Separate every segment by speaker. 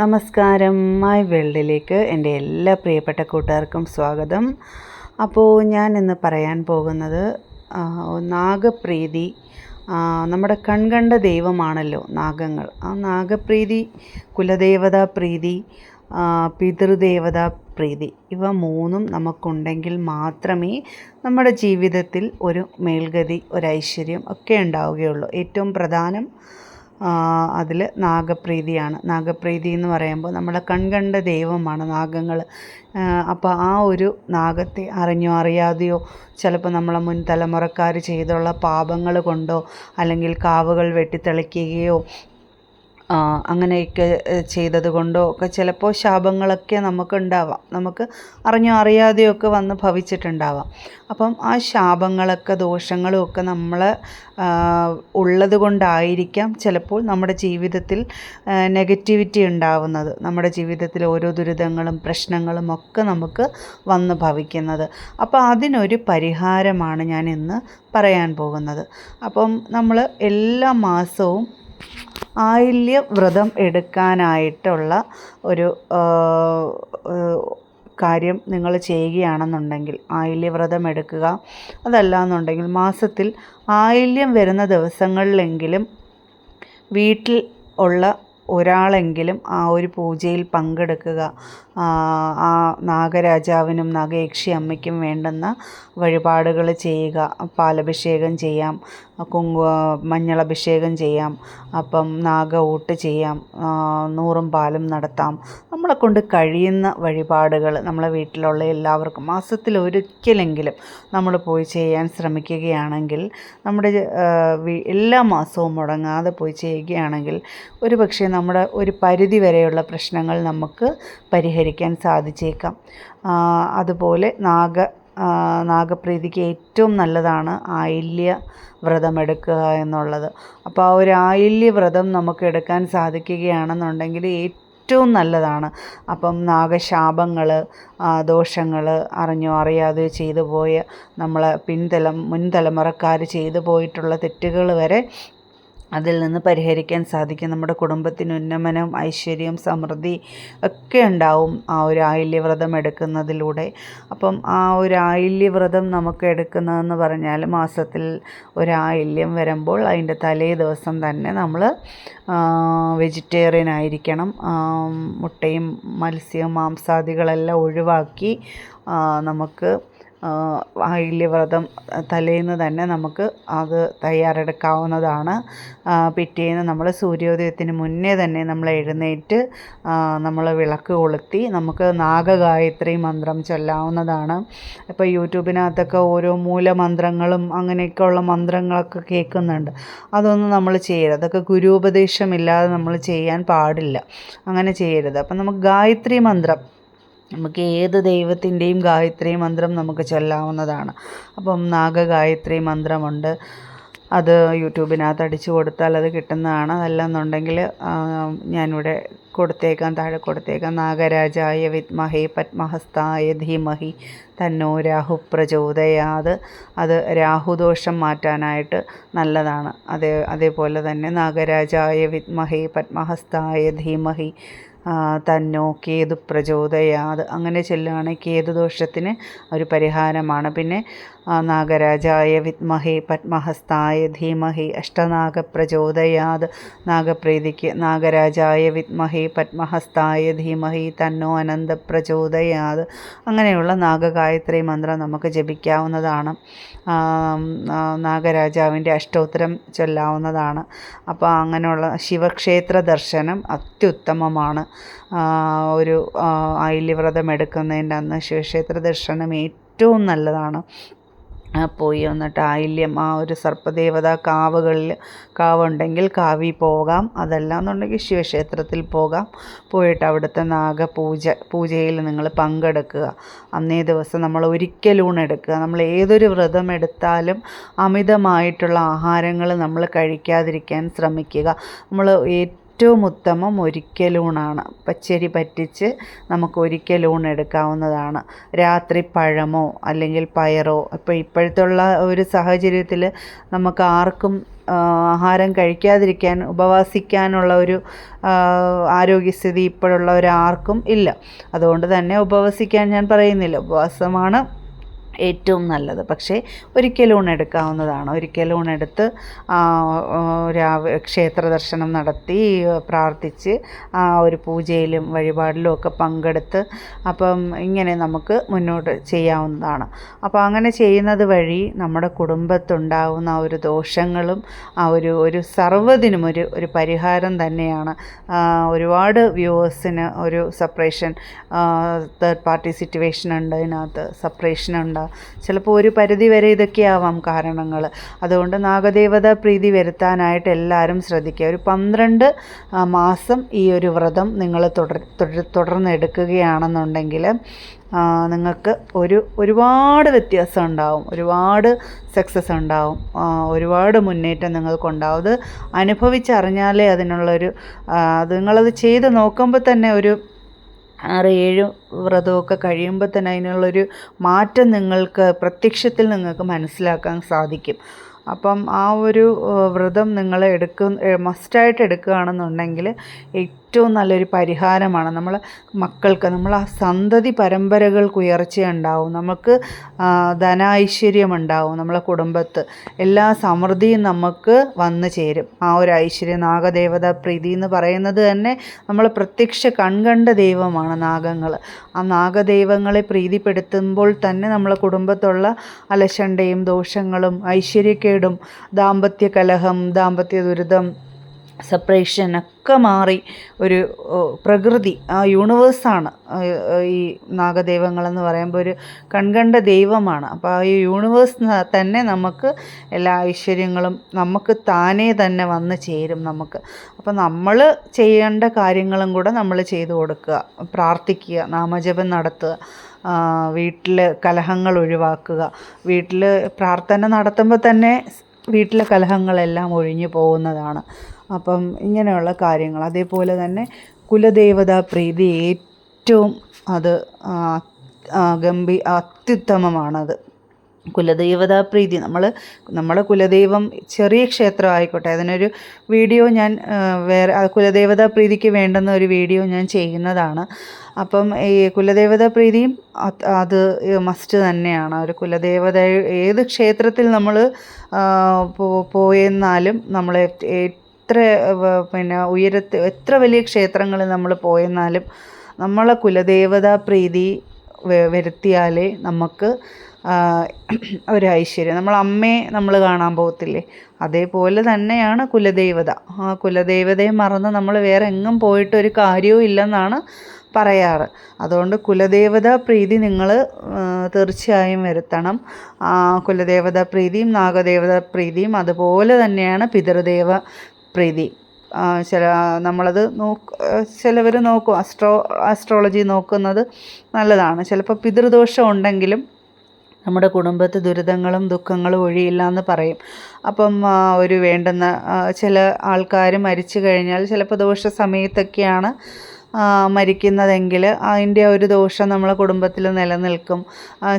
Speaker 1: നമസ്കാരം. മൈ വേൾഡിലേക്ക് എന്റെ എല്ലാ പ്രിയപ്പെട്ട കൂട്ടുകാർക്കും സ്വാഗതം. അപ്പോൾ ഞാൻ ഇന്ന് പറയാൻ പോകുന്നത് നാഗപ്രീതി നമ്മുടെ കൺകണ്ട ദൈവമാണല്ലോ നാഗങ്ങൾ. ആ നാഗപ്രീതി കുലദേവതാ പ്രീതി പിതൃദേവതാ പ്രീതി ഇവ മൂന്നും നമുക്കുണ്ടെങ്കിൽ മാത്രമേ നമ്മുടെ ജീവിതത്തിൽ ഒരു മേൽഗതി ഒരു ഐശ്വര്യം ഒക്കെ ഉണ്ടാവുകയുള്ളൂ. ഏറ്റവും പ്രധാനം അതിൽ നാഗപ്രീതിയാണ്. നാഗപ്രീതി എന്ന് പറയുമ്പോൾ നമ്മളെ കൺകണ്ട ദൈവമാണ് നാഗങ്ങൾ അപ്പോൾ ആ ഒരു നാഗത്തെ അറിഞ്ഞോ അറിയാതെയോ ചിലപ്പോൾ നമ്മളെ മുൻ തലമുറക്കാർ ചെയ്തുള്ള പാപങ്ങൾ കൊണ്ടോ അല്ലെങ്കിൽ കാവുകൾ വെട്ടിത്തെളിക്കുകയോ അങ്ങനെയൊക്കെ ചെയ്തത് കൊണ്ടോ ഒക്കെ ചിലപ്പോൾ ശാപങ്ങളൊക്കെ നമുക്കുണ്ടാവാം. നമുക്ക് അറിഞ്ഞോ അറിയാതെയോ ഒക്കെ വന്ന് ഭവിച്ചിട്ടുണ്ടാവാം. അപ്പം ആ ശാപങ്ങളൊക്കെ ദോഷങ്ങളും ഒക്കെ നമ്മൾ ഉള്ളത് കൊണ്ടായിരിക്കാം ചിലപ്പോൾ നമ്മുടെ ജീവിതത്തിൽ നെഗറ്റിവിറ്റി ഉണ്ടാവുന്നത്. നമ്മുടെ ജീവിതത്തിൽ ഓരോ ദുരിതങ്ങളും പ്രശ്നങ്ങളും ഒക്കെ നമുക്ക് വന്ന് ഭവിക്കുന്നത്. അപ്പോൾ അതിനൊരു പരിഹാരമാണ് ഞാൻ ഇന്ന് പറയാൻ പോകുന്നത്. അപ്പം നമ്മൾ എല്ലാ മാസവും ആയില്യ വ്രതം എടുക്കാനായിട്ടുള്ള ഒരു കാര്യം നിങ്ങൾ ചെയ്യുകയാണെന്നുണ്ടെങ്കിൽ ആയില്യ വ്രതം എടുക്കുക. അതല്ല എന്നുണ്ടെങ്കിൽ മാസത്തിൽ ആയില്യം വരുന്ന ദിവസങ്ങളിലെങ്കിലും വീട്ടിൽ ഉള്ള ഒരാളെങ്കിലും ആ ഒരു പൂജയിൽ പങ്കെടുക്കുക ആ നാഗരാജാവിനും നാഗയക്ഷി അമ്മയ്ക്കും വേണ്ടുന്ന വഴിപാടുകൾ ചെയ്യുക. പാലഭിഷേകം ചെയ്യാം കുങ്കു മഞ്ഞളഭിഷേകം ചെയ്യാം അപ്പം നാഗ ഊട്ട് ചെയ്യാം നൂറും പാലും നടത്താം. നമ്മളെ കൊണ്ട് കഴിയുന്ന വഴിപാടുകൾ നമ്മളെ വീട്ടിലുള്ള എല്ലാവർക്കും മാസത്തിൽ ഒരിക്കലെങ്കിലും നമ്മൾ പോയി ചെയ്യാൻ ശ്രമിക്കുകയാണെങ്കിൽ നമ്മുടെ എല്ലാ മാസവും മുടങ്ങാതെ പോയി ചെയ്യുകയാണെങ്കിൽ ഒരു പക്ഷേ നമ്മുടെ ഒരു പരിധി വരെയുള്ള പ്രശ്നങ്ങൾ നമുക്ക് പരിഹരിക്കാൻ സാധിച്ചേക്കാം. അതുപോലെ നാഗ നാഗപ്രീതിക്ക് ഏറ്റവും നല്ലതാണ് ആയില്യ വ്രതം എടുക്കുക എന്നുള്ളത്. അപ്പോൾ ആ ഒരു ആയില്യ വ്രതം നമുക്ക് എടുക്കാൻ സാധിക്കുകയാണെന്നുണ്ടെങ്കിൽ ഏറ്റവും നല്ലതാണ്. അപ്പം നാഗശാപങ്ങൾ ദോഷങ്ങൾ അറിഞ്ഞോ അറിയാതെ ചെയ്തു പോയ നമ്മളെ പിൻതലം മുൻതലമുറക്കാർ ചെയ്തു പോയിട്ടുള്ള തെറ്റുകൾ വരെ അതിൽ നിന്ന് പരിഹരിക്കാൻ സാധിക്കും. നമ്മുടെ കുടുംബത്തിന് ഉന്നമനം ഐശ്വര്യം സമൃദ്ധി ഒക്കെ ഉണ്ടാവും ആ ഒരു ആയില്യവ്രതം എടുക്കുന്നതിലൂടെ. അപ്പം ആ ഒരു ആയില്യവ്രതം നമുക്ക് എടുക്കുന്നതെന്ന് പറഞ്ഞാൽ മാസത്തിൽ ഒരായില്യം വരുമ്പോൾ അതിന്റെ തലേ ദിവസം തന്നെ നമ്മൾ വെജിറ്റേറിയൻ ആയിരിക്കണം. മുട്ടയും മത്സ്യവും മാംസാദികളെല്ലാം ഒഴിവാക്കി നമുക്ക് ആയില്യവ്രതം തലേന്ന് തന്നെ നമുക്ക് അത് തയ്യാറെടുക്കാവുന്നതാണ്. പിറ്റേന്ന് നമ്മൾ സൂര്യോദയത്തിന് മുന്നേ തന്നെ നമ്മൾ എഴുന്നേറ്റ് നമ്മൾ വിളക്ക് കൊളുത്തി നമുക്ക് നാഗഗായത്രി മന്ത്രം ചൊല്ലാവുന്നതാണ്. ഇപ്പോൾ യൂട്യൂബിനകത്തൊക്കെ ഓരോ മൂലമന്ത്രങ്ങളും അങ്ങനെയൊക്കെയുള്ള മന്ത്രങ്ങളൊക്കെ കേൾക്കുന്നുണ്ട്. അതൊന്നും നമ്മൾ ചെയ്യരുത്. അതൊക്കെ ഗുരുപദേശമില്ലാതെ നമ്മൾ ചെയ്യാൻ പാടില്ല. അങ്ങനെ ചെയ്യരുത്. അപ്പം നമുക്ക് ഗായത്രി മന്ത്രം നമുക്ക് ഏത് ദൈവത്തിന്റെയും ഗായത്രി മന്ത്രം നമുക്ക് ചൊല്ലാവുന്നതാണ്. അപ്പം നാഗഗായത്രി മന്ത്രമുണ്ട്. അത് യൂട്യൂബിനകത്ത് അടിച്ചു കൊടുത്താൽ അത് കിട്ടുന്നതാണ്. അതല്ലെന്നുണ്ടെങ്കിൽ ഞാനിവിടെ കൊടുത്തേക്കാം താഴെ കൊടുത്തേക്കാം. നാഗരാജായ വിത്മഹേ പത്മഹസ്തായ ധീമഹി തന്നോ രാഹു പ്രചോദയാത്. അത് രാഹുദോഷം മാറ്റാനായിട്ട് നല്ലതാണ്. അതേ അതേപോലെ തന്നെ നാഗരാജായ വിത്മഹേ പത്മഹസ്തായ ധീമഹി തന്നോ കേതു പ്രചോദയാത്. അങ്ങനെ ചൊല്ലുകയാണെങ്കിൽ കേതുദോഷത്തിന് ഒരു പരിഹാരമാണ്. പിന്നെ നാഗരാജായ വിദ്മഹേ പത്മഹസ്തായ ധീമഹി അഷ്ടനാഗ പ്രചോദയാത് നാഗപ്രീതിക്ക് നാഗരാജായ വിദ്മഹേ പത്മഹസ്തായ ധീമഹി തന്നോ അനന്ത പ്രചോദയാത് അങ്ങനെയുള്ള നാഗഗായത്രി മന്ത്രം നമുക്ക് ജപിക്കാവുന്നതാണ്. നാഗരാജാവിന്റെ അഷ്ടോത്തരം ചൊല്ലാവുന്നതാണ്. അപ്പോൾ അങ്ങനെയുള്ള ശിവക്ഷേത്ര ദർശനം അത്യുത്തമമാണ്. ഒരു ആയില്യവ്രതം എടുക്കുന്നതിന്റെ അന്ന് ശിവക്ഷേത്ര ദർശനം ഏറ്റവും നല്ലതാണ്. പോയി വന്നിട്ട് ആയില്യം ആ ഒരു സർപ്പദേവത കാവുകളിൽ കാവുണ്ടെങ്കിൽ കാവി പോകാം. അതല്ല എന്നുണ്ടെങ്കിൽ ശിവക്ഷേത്രത്തിൽ പോകാം. പോയിട്ട് അവിടുത്തെ നാഗപൂജ പൂജയിൽ നിങ്ങൾ പങ്കെടുക്കുക. അന്നേ ദിവസം നമ്മൾ ഒരിക്കലൂണ് എടുക്കുക. നമ്മൾ ഏതൊരു വ്രതം എടുത്താലും അമിതമായിട്ടുള്ള ആഹാരങ്ങൾ നമ്മൾ കഴിക്കാതിരിക്കാൻ ശ്രമിക്കുക. നമ്മൾ ഏറ്റവും ഉത്തമം ഒരിക്കലൂണാണ് പച്ചരി പറ്റിച്ച് നമുക്ക് ഒരിക്കലൂൺ എടുക്കാവുന്നതാണ്. രാത്രി പഴമോ അല്ലെങ്കിൽ പയറോ ഇപ്പോൾ ഇപ്പോഴത്തുള്ള ഒരു സാഹചര്യത്തിൽ നമുക്ക് ആർക്കും ആഹാരം കഴിക്കാതിരിക്കാൻ ഉപവാസിക്കാനുള്ള ഒരു ആരോഗ്യസ്ഥിതി ഇപ്പോഴുള്ളവരാർക്കും ഇല്ല. അതുകൊണ്ട് തന്നെ ഉപവസിക്കാൻ ഞാൻ പറയുന്നില്ല. ഉപവാസമാണ് ഏറ്റവും നല്ലത്. പക്ഷേ ഒരിക്കൽ ഊണെടുക്കാവുന്നതാണ് ഒരിക്കൽ ഊണെടുത്ത് രാവിലെ ക്ഷേത്ര ദർശനം നടത്തി പ്രാർത്ഥിച്ച് ആ ഒരു പൂജയിലും വഴിപാടിലും ഒക്കെ പങ്കെടുത്ത് അപ്പം ഇങ്ങനെ നമുക്ക് മുന്നോട്ട് ചെയ്യാവുന്നതാണ്. അപ്പോൾ അങ്ങനെ ചെയ്യുന്നത് വഴി നമ്മുടെ കുടുംബത്തുണ്ടാകുന്ന ആ ഒരു ദോഷങ്ങളും ആ ഒരു ഒരു സർവതിനും ഒരു ഒരു പരിഹാരം തന്നെയാണ്. ഒരുപാട് വ്യൂവേഴ്സിന് ഒരു സെപ്പറേഷൻ തേർഡ് പാർട്ടി സിറ്റുവേഷൻ ഉണ്ട്. ഇതിനകത്ത് സെപ്പറേഷൻ ഉണ്ട്. ചിലപ്പോൾ ഒരു പരിധി വരെ ഇതൊക്കെയാവാം കാരണങ്ങൾ. അതുകൊണ്ട് നാഗദേവത പ്രീതി വരുത്താനായിട്ട് എല്ലാവരും ശ്രദ്ധിക്കുക. ഒരു പന്ത്രണ്ട് മാസം ഈ ഒരു വ്രതം നിങ്ങൾ തുടർ തുടർന്ന് എടുക്കുകയാണെന്നുണ്ടെങ്കിൽ നിങ്ങൾക്ക് ഒരു ഒരുപാട് വ്യത്യാസം ഉണ്ടാവും. ഒരുപാട് സക്സസ് ഉണ്ടാവും. ഒരുപാട് മുന്നേറ്റം നിങ്ങൾക്കുണ്ടാവും. അത് അനുഭവിച്ചറിഞ്ഞാലേ അതിനുള്ളൊരു അത് നിങ്ങളത് ചെയ്ത് നോക്കുമ്പോൾ തന്നെ ഒരു ആറ് ഏഴ് വ്രതമൊക്കെ കഴിയുമ്പോൾ തന്നെ അതിനുള്ളൊരു മാറ്റം നിങ്ങൾക്ക് പ്രത്യക്ഷത്തിൽ നിങ്ങൾക്ക് മനസ്സിലാക്കാൻ സാധിക്കും. അപ്പം ആ ഒരു വ്രതം നിങ്ങൾ എടുക്കുന്ന മസ്റ്റായിട്ട് എടുക്കുകയാണെന്നുണ്ടെങ്കിൽ ഏറ്റവും നല്ലൊരു പരിഹാരമാണ്. നമ്മൾ മക്കൾക്ക് നമ്മൾ ആ സന്തതി പരമ്പരകൾക്ക് ഉയർച്ചയുണ്ടാവും നമുക്ക് ധനൈശ്വര്യമുണ്ടാവും നമ്മളെ കുടുംബത്ത്. എല്ലാ സമൃദ്ധിയും നമുക്ക് വന്നു ചേരും. ആ ഒരു ഐശ്വര്യം നാഗദേവത പ്രീതി എന്ന് പറയുന്നത് തന്നെ നമ്മൾ പ്രത്യക്ഷ കൺകണ്ട ദൈവമാണ് നാഗങ്ങൾ ആ നാഗദൈവങ്ങളെ പ്രീതിപ്പെടുത്തുമ്പോൾ തന്നെ നമ്മളെ കുടുംബത്തുള്ള അലശണ്ടയും ദോഷങ്ങളും ഐശ്വര്യക്കേടും ദാമ്പത്യ കലഹം ദാമ്പത്യ ദുരിതം സെപ്പറേഷൻ ഒക്കെ മാറി ഒരു പ്രകൃതി ആ യൂണിവേഴ്സാണ് ഈ നാഗദൈവങ്ങളെന്ന് പറയുമ്പോൾ ഒരു കൺകണ്ട ദൈവമാണ്. അപ്പോൾ ആ യൂണിവേഴ്സ് തന്നെ നമുക്ക് എല്ലാ ഐശ്വര്യങ്ങളും നമുക്ക് താനേ തന്നെ വന്ന് ചേരും നമുക്ക്. അപ്പോൾ നമ്മൾ ചെയ്യേണ്ട കാര്യങ്ങളും കൂടെ നമ്മൾ ചെയ്തു കൊടുക്കുക പ്രാർത്ഥിക്കുക നാമജപം നടത്തുക വീട്ടിൽ കലഹങ്ങൾ ഒഴിവാക്കുക വീട്ടിൽ പ്രാർത്ഥന നടത്തുമ്പോൾ തന്നെ വീട്ടിലെ കലഹങ്ങളെല്ലാം ഒഴിഞ്ഞു പോകുന്നതാണ്. അപ്പം ഇങ്ങനെയുള്ള കാര്യങ്ങൾ. അതേപോലെ തന്നെ കുലദേവതാ പ്രീതി ഏറ്റവും അത് ഗംഭീ അത്യുത്തമമാണത്. കുലദൈവതാ പ്രീതി നമ്മൾ നമ്മുടെ കുലദൈവം ചെറിയ ക്ഷേത്രം ആയിക്കോട്ടെ അതിനൊരു വീഡിയോ ഞാൻ വേറെ കുലദേവതാ പ്രീതിക്ക് വേണ്ടുന്ന ഒരു വീഡിയോ ഞാൻ ചെയ്യുന്നതാണ്. അപ്പം ഈ കുലദേവതാ പ്രീതിയും അത് മസ്റ്റ് തന്നെയാണ്. ഒരു കുലദേവത ഏത് ക്ഷേത്രത്തിൽ നമ്മൾ പോയെന്നാലും നമ്മൾ എത്ര പിന്നെ ഉയരത്ത് എത്ര വലിയ ക്ഷേത്രങ്ങളിൽ നമ്മൾ പോയെന്നാലും നമ്മളെ കുലദേവതാ പ്രീതി വരുത്തിയാലേ നമുക്ക് ഒരു ഐശ്വര്യം. നമ്മൾ അമ്മയെ നമ്മൾ കാണാൻ പോകത്തില്ലേ? അതേപോലെ തന്നെയാണ് കുലദേവത. ആ കുലദേവതയെ മറന്ന് നമ്മൾ വേറെ എങ്ങും പോയിട്ട് ഒരു കാര്യവും ഇല്ലെന്നാണ് പറയാറ്. അതുകൊണ്ട് കുലദേവത പ്രീതി നിങ്ങൾ തീർച്ചയായും വരുത്തണം. കുലദേവത പ്രീതിയും നാഗദേവത പ്രീതിയും അതുപോലെ തന്നെയാണ് പിതൃദേവ പ്രീതി. ചില നമ്മളത് നോക്ക് ചിലവർ നോക്കും അസ്ട്രോ ആസ്ട്രോളജി നോക്കുന്നത് നല്ലതാണ്. ചിലപ്പോൾ പിതൃദോഷം ഉണ്ടെങ്കിലും നമ്മുടെ കുടുംബത്ത് ദുരിതങ്ങളും ദുഃഖങ്ങളും ഒഴിയില്ല എന്ന് പറയും. അപ്പം ഒരു വേണ്ടുന്ന ചില ആൾക്കാർ മരിച്ചു കഴിഞ്ഞാൽ ചിലപ്പോൾ ദോഷ സമയത്തൊക്കെയാണ് മരിക്കുന്നതെങ്കിൽ അതിന്റെ ഒരു ദോഷം നമ്മളെ കുടുംബത്തിൽ നിലനിൽക്കും.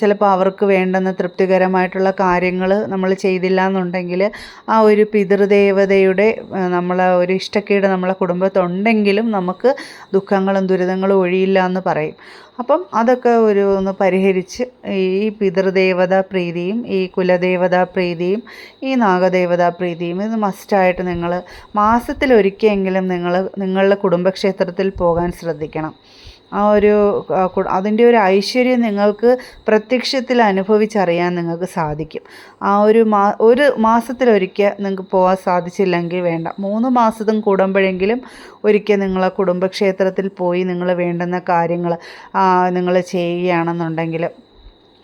Speaker 1: ചിലപ്പോൾ അവർക്ക് വേണ്ടുന്ന തൃപ്തികരമായിട്ടുള്ള കാര്യങ്ങൾ നമ്മൾ ചെയ്തില്ല എന്നുണ്ടെങ്കിൽ ആ ഒരു പിതൃദേവതയുടെ നമ്മളെ ഒരു ഇഷ്ടക്കേട് നമ്മളെ കുടുംബത്തുണ്ടെങ്കിലും നമുക്ക് ദുഃഖങ്ങളും ദുരിതങ്ങളും ഒഴിയില്ല എന്ന് പറയും. അപ്പം അതൊക്കെ ഒരു ഒന്ന് പരിഹരിച്ച് ഈ പിതൃദേവതാ പ്രീതിയും ഈ കുലദേവതാ പ്രീതിയും ഈ നാഗദേവതാ പ്രീതിയും ഇത് മസ്റ്റായിട്ട് നിങ്ങൾ മാസത്തിലൊരിക്കലെങ്കിലും നിങ്ങൾ നിങ്ങളുടെ കുടുംബക്ഷേത്രത്തിൽ പോകാൻ ശ്രദ്ധിക്കണം. ആ ഒരു അതിന്റെ ഒരു ഐശ്വര്യം നിങ്ങൾക്ക് പ്രത്യക്ഷത്തിൽ അനുഭവിച്ചറിയാൻ നിങ്ങൾക്ക് സാധിക്കും. ആ ഒരു മാ ഒരു മാസത്തിലൊരിക്കൽ നിങ്ങൾക്ക് പോകാൻ സാധിച്ചില്ലെങ്കിൽ വേണ്ട. മൂന്ന് മാസത്തും കൂടുമ്പോഴെങ്കിലും ഒരിക്കൽ നിങ്ങൾ കുടുംബക്ഷേത്രത്തിൽ പോയി നിങ്ങൾ വേണ്ടുന്ന കാര്യങ്ങൾ നിങ്ങൾ ചെയ്യുകയാണെന്നുണ്ടെങ്കിൽ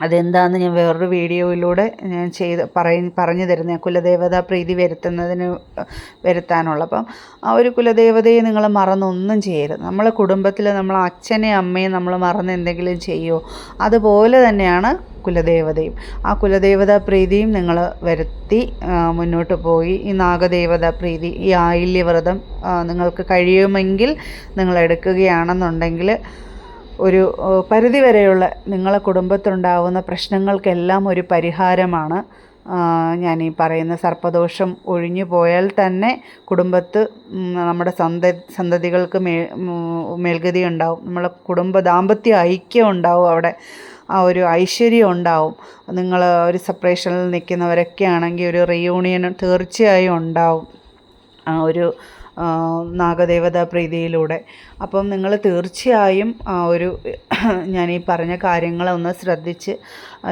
Speaker 1: അതെന്താണെന്ന് ഞാൻ വേറൊരു വീഡിയോയിലൂടെ ഞാൻ ചെയ്ത് പറയ പറഞ്ഞു തരുന്ന. കുലദേവതാ പ്രീതി വരുത്തുന്നതിന് വരുത്താനുള്ള. അപ്പം ആ ഒരു കുലദേവതയെ നിങ്ങൾ മറന്നൊന്നും ചെയ്യരുത്. നമ്മളെ കുടുംബത്തിൽ നമ്മളെ അച്ഛനെ അമ്മയും നമ്മൾ മറന്ന് എന്തെങ്കിലും ചെയ്യുമോ അതുപോലെ തന്നെയാണ് കുലദേവതയും. ആ കുലദേവതാ പ്രീതിയും നിങ്ങൾ വരുത്തി മുന്നോട്ട് പോയി. ഈ നാഗദേവതാ പ്രീതി ഈ ആയില്യവ്രതം നിങ്ങൾക്ക് കഴിയുമെങ്കിൽ നിങ്ങൾ എടുക്കുകയാണെന്നുണ്ടെങ്കിൽ ഒരു പരിധിവരെയുള്ള നിങ്ങളെ കുടുംബത്തിലുണ്ടാവുന്ന പ്രശ്നങ്ങൾക്കെല്ലാം ഒരു പരിഹാരമാണ്. ഞാൻ ഈ പറയുന്ന സർപ്പദോഷം ഒഴിഞ്ഞു പോയാൽ തന്നെ കുടുംബത്ത് നമ്മുടെ സന്ത സന്തതികൾക്ക് മേ മേൽഗതി ഉണ്ടാവും. നമ്മളെ കുടുംബ ദാമ്പത്യ ഐക്യം ഉണ്ടാവും അവിടെ. ആ ഒരു ഐശ്വര്യം ഉണ്ടാവും. നിങ്ങൾ ഒരു സെപ്പറേഷനിൽ നിൽക്കുന്നവരൊക്കെ ആണെങ്കിൽ ഒരു റിയൂണിയൻ തീർച്ചയായും ഉണ്ടാവും. ആ ഒരു നാഗദേവതാ പ്രീതിയിലൂടെ. അപ്പം നിങ്ങൾ തീർച്ചയായും ഒരു ഞാൻ ഈ പറഞ്ഞ കാര്യങ്ങളൊന്ന് ശ്രദ്ധിച്ച്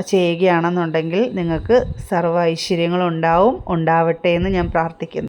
Speaker 1: ചെയ്യുകയാണെന്നുണ്ടെങ്കിൽ നിങ്ങൾക്ക് സർവ ഐശ്വര്യങ്ങളുണ്ടാവും ഉണ്ടാവട്ടെ എന്ന് ഞാൻ പ്രാർത്ഥിക്കുന്നു.